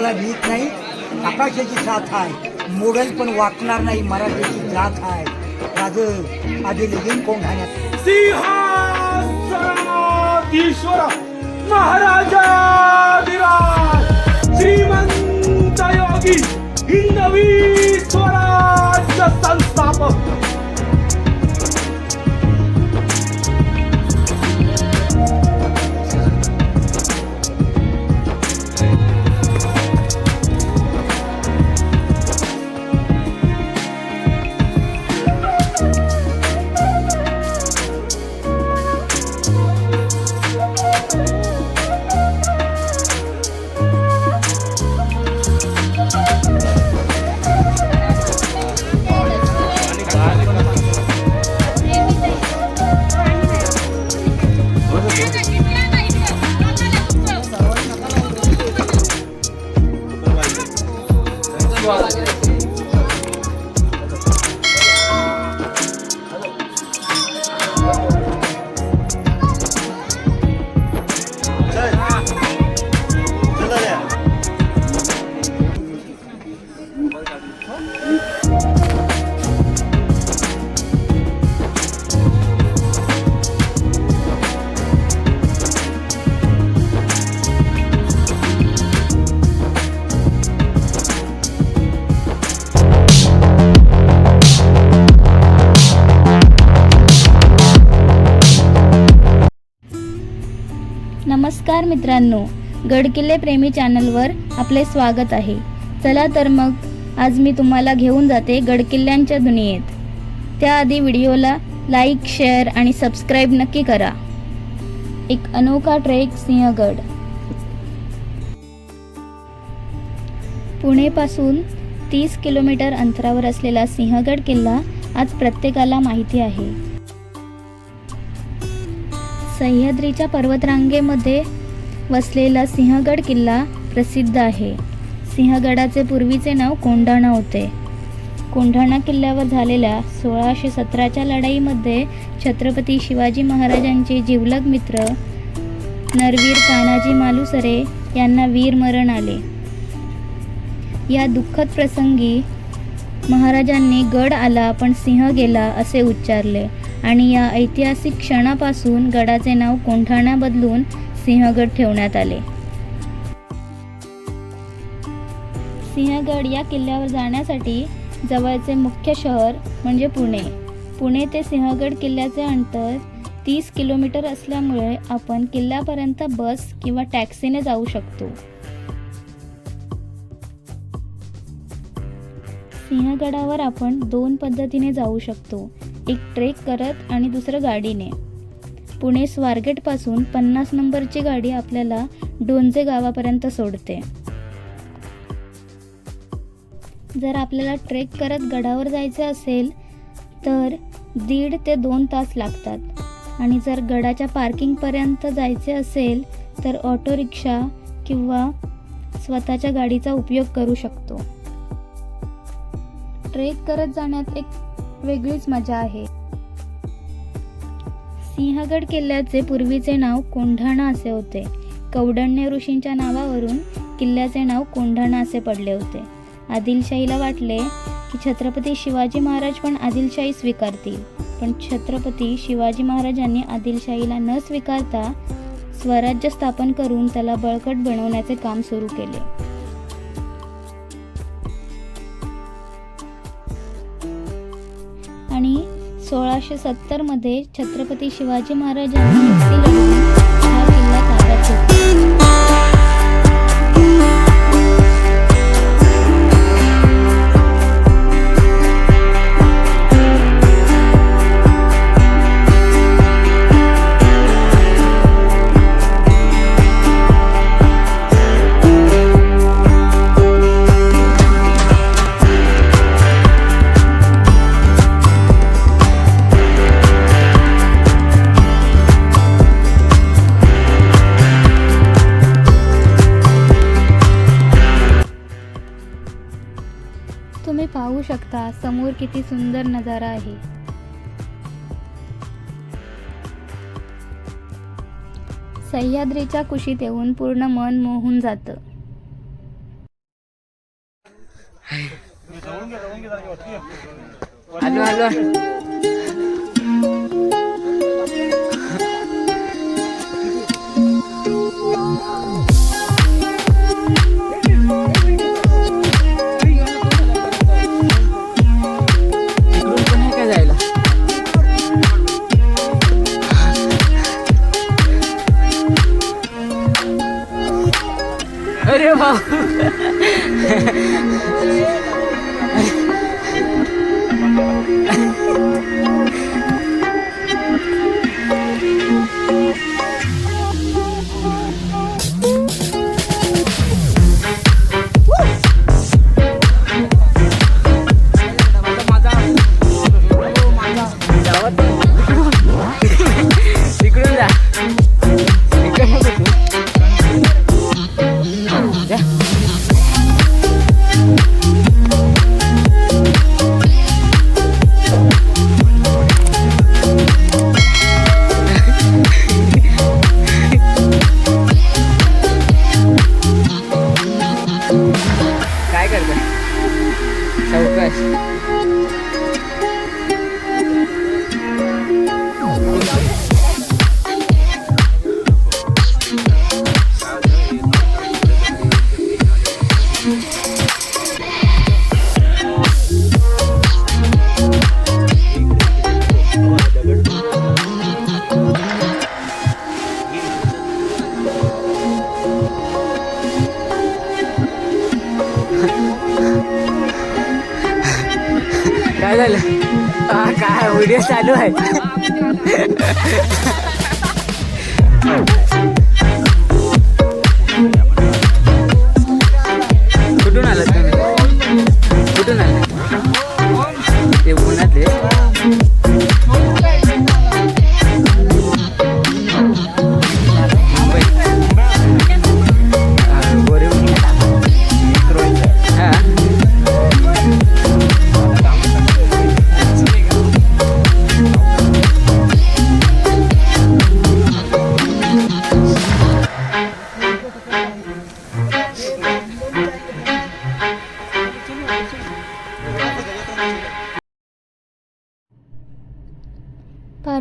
अंधाराला भीत नाही आकाशाची साथ आहे. मोडल पण वाकणार नाही मराठीची जात आहे. राज आधी लगीन कोण खाण्यात सिंहासनाधीश्वर महाराजा विराज श्रीमंत योगी हिंदवी स्वराज्य संस्थापक. नमस्कार मित्रांनो गडकिल्ले प्रेमी चॅनलवर आपले स्वागत आहे. चला तर मग आज मी तुम्हाला घेऊन जाते गडकिल्ल्यांच्या दुनियेत. त्याआधी व्हिडिओला लाईक शेअर आणि सबस्क्राईब नक्की करा. एक अनोखा ट्रेक सिंहगड. पुणेपासून तीस किलोमीटर अंतरावर असलेला सिंहगड किल्ला आज प्रत्येकाला माहिती आहे. सह्याद्रीच्या पर्वतरांगेमध्ये वसलेला सिंहगड किल्ला प्रसिद्ध आहे. सिंहगडाचे पूर्वीचे नाव कोंढाणा होते. कोंढाणा किल्ल्यावर झालेल्या सोळाशे सतराच्या लढाईमध्ये छत्रपती शिवाजी महाराजांचे जिवलग मित्र नरवीर तानाजी मालुसरे यांना वीरमरण आले. या दुःखद प्रसंगी महाराजांनी गड आला पण सिंह गेला असे उच्चारले. आणि या ऐतिहासिक क्षणापासून गडाचे नाव कोंढाणा बदलून सिंहगड ठेवण्यात आले. सिंहगड या किल्ल्यावर जाण्यासाठी जवळचे मुख्य शहर म्हणजे पुणे. पुणे ते सिंहगड किल्ल्याचे अंतर तीस किलोमीटर असल्यामुळे आपण किल्ल्यापर्यंत बस किंवा टॅक्सीने जाऊ शकतो. सिंहगडावर आपण दोन पद्धतीने जाऊ शकतो. एक ट्रेक करत आणि दुसरं गाडीने. पुणे स्वारगेटपासून पन्नास नंबरची गाडी आपल्याला डोंजे गावापर्यंत सोडते. जर आपल्याला ट्रेक करत गडावर जायचे असेल तर दीड ते दोन तास लागतात. आणि जर गडाच्या पार्किंगपर्यंत जायचे असेल तर ऑटो रिक्षा किंवा स्वतःच्या गाडीचा उपयोग करू शकतो. ट्रेक करत जाण्यात एक वेगळीच मजा आहे. सिंहगड किल्ल्याचे पूर्वीचे नाव कोंढाणा असे होते. कौडण्य ऋषींच्या नावावरून किल्ल्याचे नाव कोंढाणा असे पडले होते. आदिलशाहीला वाटले की छत्रपती शिवाजी महाराज पण आदिलशाही स्वीकारतील. पण छत्रपती शिवाजी महाराजांनी आदिलशाहीला न स्वीकारता स्वराज्य स्थापन करून त्याला बळकट बनवण्याचे काम सुरू केले. आणि सोळाशे सत्तरमध्ये छत्रपती शिवाजी महाराजांनी समोर किती सुंदर नजारा आहे सह्याद्रीच्या कुशीत येऊन पूर्ण मन मोहून जात Oh. 好不好？Oh.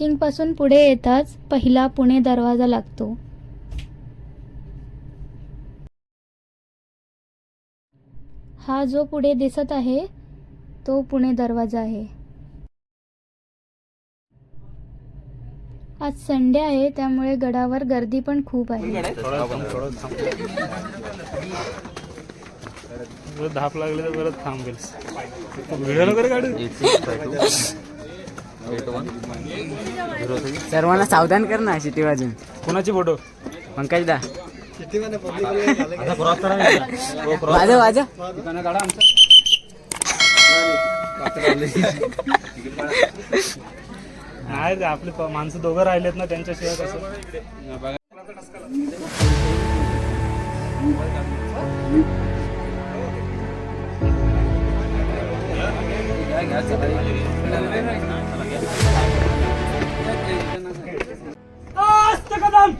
पार्किंगपासून पुढे येताच पहिला पुणे दरवाजा लागतो. हा जो पुढे दिसत आहे तो पुणे दरवाजा आहे. आज संडे आहे त्यामुळे गडावर गर्दी पण खूप आहे. धाप लागले तर परत थांबेल. सर्वांना सावधान कर ना शिटी वाजून. कोणाची फोटो? पंकज दा वाजव वाजव. नाही आपली प- माणसं दोघं राहिलेत ना त्यांच्याशिवाय कसं? आस्ते कदम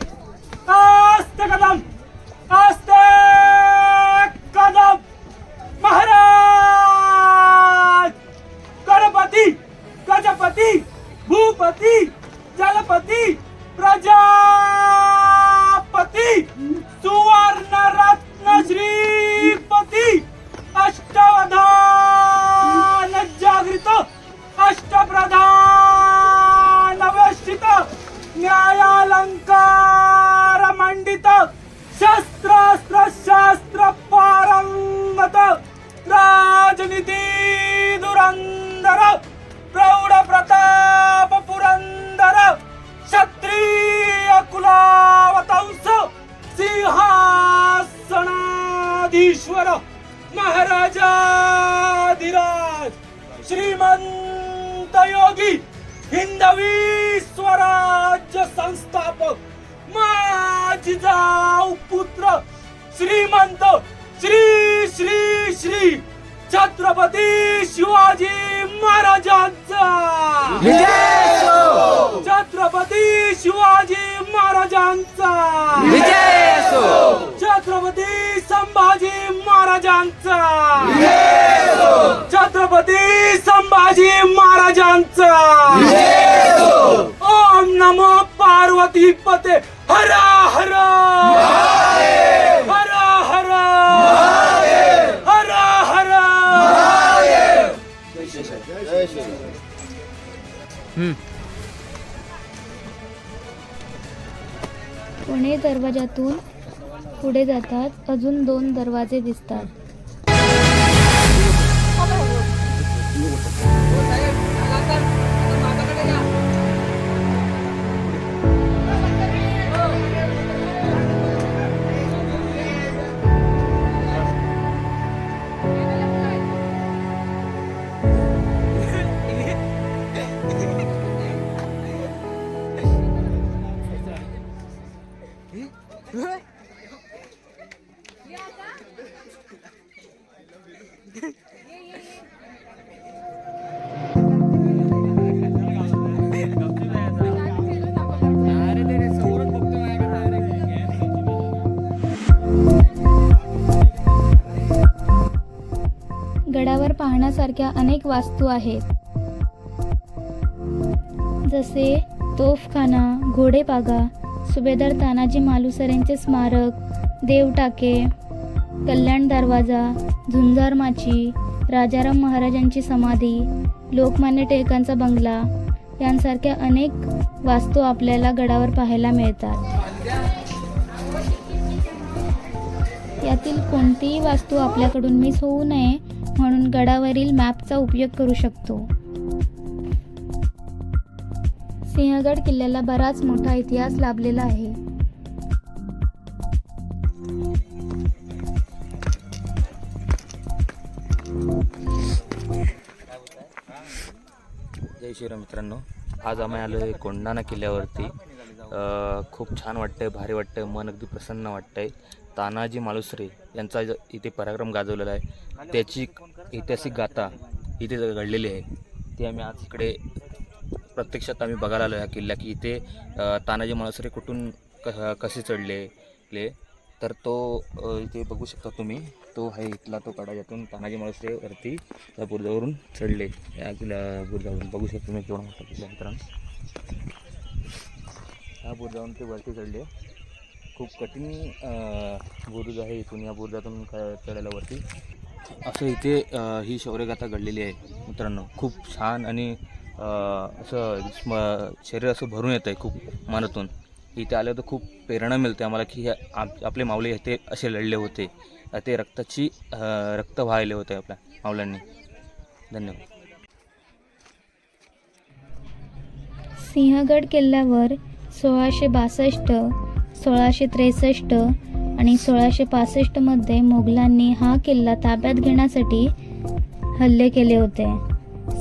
आस्ते कदम आस्ते कदम महाराज गणपती गजपती भूपती जलपती राजनीती धुरंधर प्रौढ प्रताप पुरंदर क्षत्रिय कुलावतंस सिंहासनाधीश्वर महाराजाधिराज श्रीमंत योगी हिंदवी स्वराज्य संस्थापक माझी जाऊ पुत्र श्रीमंत श्री श्री श्री छत्रपती शिवाजी महाराजांचा. छत्रपती शिवाजी महाराजांचा. छत्रपती संभाजी महाराजांचा. छत्रपती संभाजी महाराजांचा. ओम नमो पार्वती पते. हरा हरा. पुणे दरवाजातून पुढे जातात अजून दोन दरवाजे दिसतात. गडावर पाहण्यासारख्या अनेक वास्तू आहेत. जसे तोफखाना घोडेपागा सुभेदार तानाजी मालुसरेंचे स्मारक देवटाके कल्याण दरवाजा झुंजार माची राजाराम महाराजांची समाधी लोकमान्य टिळकांचा बंगला यांसारख्या अनेक वास्तू आपल्याला गडावर पाहायला मिळतात. यातील कोणतीही वास्तू आपल्याकडून मिस होऊ नये. म्हणून गडावरील मॅपचा उपयोग करू शकतो. सिंहगड किल्ल्याला बराच मोठा इतिहास लाभलेला आहे. जय श्रीराम मित्रांनो आज आम्ही आलो आहे कोंडाणा किल्ल्यावरती खूप छान वाटतंय भारी वाटतंय मन अगदी प्रसन्न वाटतंय. तानाजी मालुसरे यांचा इथे पराक्रम गाजवलेला आहे. त्याची ऐतिहासिक गाथा इथे घडलेली आहे. ती आम्ही आज इकडे प्रत्यक्षात आम्ही बघायला आलो या किल्ला की इथे तानाजी मालुसरे कुठून क कसे चढले ले? तर तो इथे बघू शकता तुम्ही. तो आहे इथला तो कडा ज्यातून तानाजी मालुसरे वरती त्या बुरुजावरून चढले. या किल्ल्या बुरुजावरून बघू शकता तुम्ही केवढा मोठा किल्ला मित्रांनो. ह्या बुरुजावरून ते वरती चढले. खूप कठीण बुरुज आहे इथून या बुरुजातून क- चढायला वरती. असं इथे ही शौर्यगाथा घडलेली आहे मित्रांनो. खूप छान आणि अ, असं स्म शरीर असं भरून येतं आहे खूप मनातून. इथे आलं तर खूप प्रेरणा मिळते आम्हाला की हे आप आपले माऊले ते असे लढले होते. ते रक्ताची रक्त व्हायले होते आपल्या माऊल्यांनी धन्यवाद. सिंहगड किल्ल्यावर सोळाशे बासष्ट सोळाशे त्रेसष्ट आणि सोळाशे पासष्टमध्ये मोगलांनी हा किल्ला ताब्यात घेण्यासाठी हल्ले केले होते.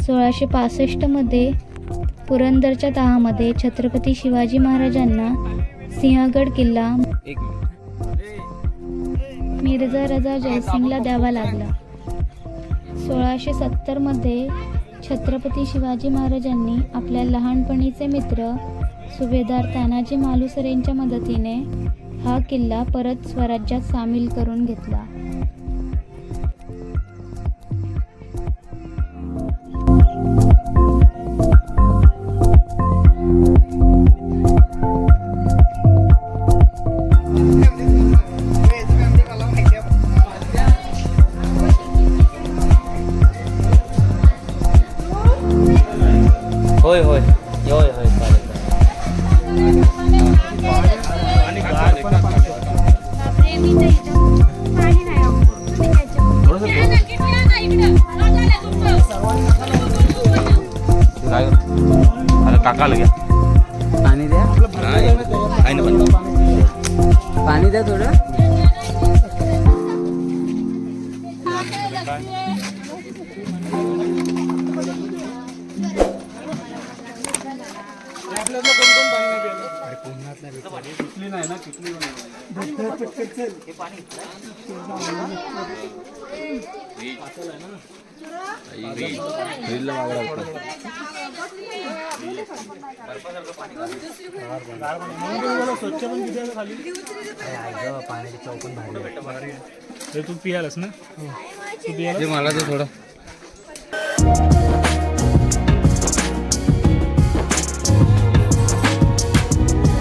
सोळाशे पासष्टमध्ये पुरंदरच्या तहामध्ये छत्रपती शिवाजी महाराजांना सिंहगड किल्ला मिर्झा रजा जयसिंगला द्यावा लागला. सोळाशे सत्तरमध्ये छत्रपती शिवाजी महाराजांनी आपल्या लहानपणीचे मित्र सुभेदार तानाजी मालुसरेंच्या मदतीने हा किल्ला परत स्वराज्यात सामील करून घेतला. काय आता स्वच्छ पण किती आहे खाली हे तू पियालस ना? तू पियाला मला तर थोडं.